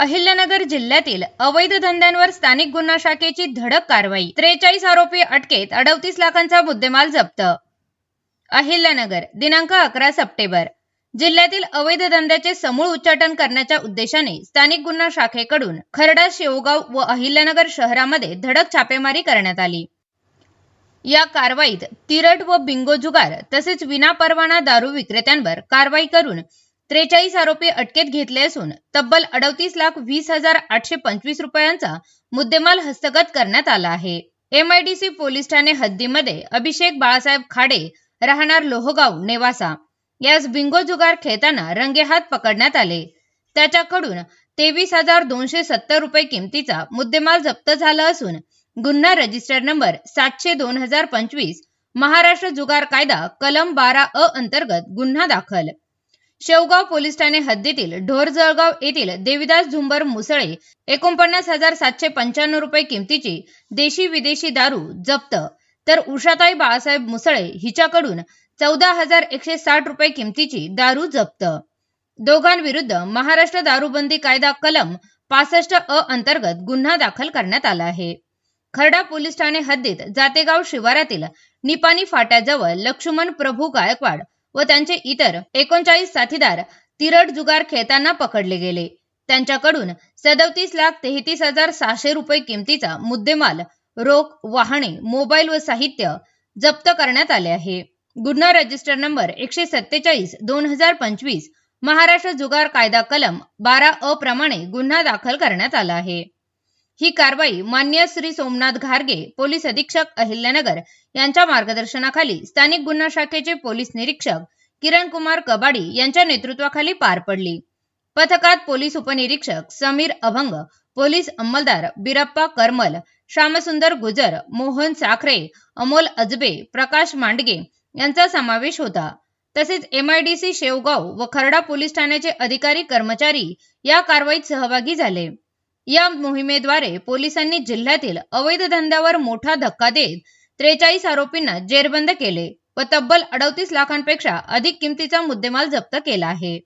अहिल्यानगर जिल्ह्यातील अवैध धंद्यांवर स्थानिक गुन्हा शाखेची धडक कारवाई. त्रेचाळीस आरोपी अटकेत अडतीस लाखांचा मुद्देमाल जप्त. अहिल्यानगर दिनांक अकरा सप्टेंबर. जिल्ह्यातील अवैध धंद्याचे समूळ उच्चाटन करण्याच्या उद्देशाने स्थानिक गुन्हा शाखेकडून खरडा शेवगाव व अहिल्यानगर शहरामध्ये धडक छापेमारी करण्यात आली. या कारवाईत तिरट व बिंगो जुगार तसेच विनापरवाना दारू विक्रेत्यांवर कारवाई करून त्रेचाळीस आरोपी अटकेत घेतले असून तब्बल अडतीस लाख वीस हजार आठशे पंचवीस रुपयांचा मुद्देमाल हस्तगत करण्यात आला आहे. एमआयडीसी पोलीस ठाणे हद्दीमध्ये अभिषेक बाळासाहेब खाडे राहणार लोहगाव नेवासा. यास बिंगो जुगार खेळताना रंगेहात पकडण्यात आले. त्याच्याकडून तेवीस हजार दोनशे सत्तर रुपये किमतीचा मुद्देमाल जप्त झाला असून गुन्हा रजिस्टर नंबर सातशे दोन हजार पंचवीस महाराष्ट्र जुगार कायदा कलम बारा अ अंतर्गत गुन्हा दाखल. शेवगाव पोलीस ठाणे हद्दीतील ढोरजळगाव येथील देविदास झुंबर मुसळे एकोणपन्नास हजार सातशे पंच्याण्णव रुपये किमतीची देशी विदेशी दारू जप्त. तर उषाताई बाळासाहेब मुसळे हिच्याकडून चौदा हजार एकशे साठ रुपये किमतीची दारू जप्त. दोघांविरुद्ध महाराष्ट्र दारूबंदी कायदा कलम पासष्ट अ अंतर्गत गुन्हा दाखल करण्यात आला आहे. खरडा पोलीस ठाणे हद्दीत जातेगाव शिवारातील निपाणी फाट्याजवळ लक्ष्मण प्रभू गायकवाड व त्यांचे इतर एकोणचाळीस साथीदार तिरट जुगार खेळताना पकडले गेले. त्यांच्याकडून सदतीस लाख तेहतीस हजार सहाशे रुपये किमतीचा मुद्देमाल रोख वाहने मोबाईल व साहित्य जप्त करण्यात आले आहे. गुन्हा रजिस्टर नंबर एकशे सत्तेचाळीस दोन हजार पंचवीस महाराष्ट्र जुगार कायदा कलम बारा अ प्रमाणे गुन्हा दाखल करण्यात आला आहे. ही कारवाई मान्य श्री सोमनाथ घारगे पोलीस अधीक्षक अहिल्यानगर यांच्या मार्गदर्शनाखाली स्थानिक गुन्हा शाखेचे पोलीस निरीक्षक किरण कुमार कबाडी यांच्या नेतृत्वाखाली पार पडली. पथकात पोलीस उपनिरीक्षक समीर अभंग पोलीस अंमलदार बिरप्पा करमल श्यामसुंदर गुजर मोहन साखरे अमोल अजबे प्रकाश मांडगे यांचा समावेश होता. तसेच एमआयडीसी शेवगाव व खरडा पोलीस ठाण्याचे अधिकारी कर्मचारी या कारवाईत सहभागी झाले. या मोहिमेद्वारे पोलिसांनी जिल्ह्यातील अवैध धंद्यावर मोठा धक्का देत त्रेचाळीस आरोपींना जेरबंद केले व तब्बल अडतीस लाखांपेक्षा अधिक किमतीचा मुद्देमाल जप्त केला आहे.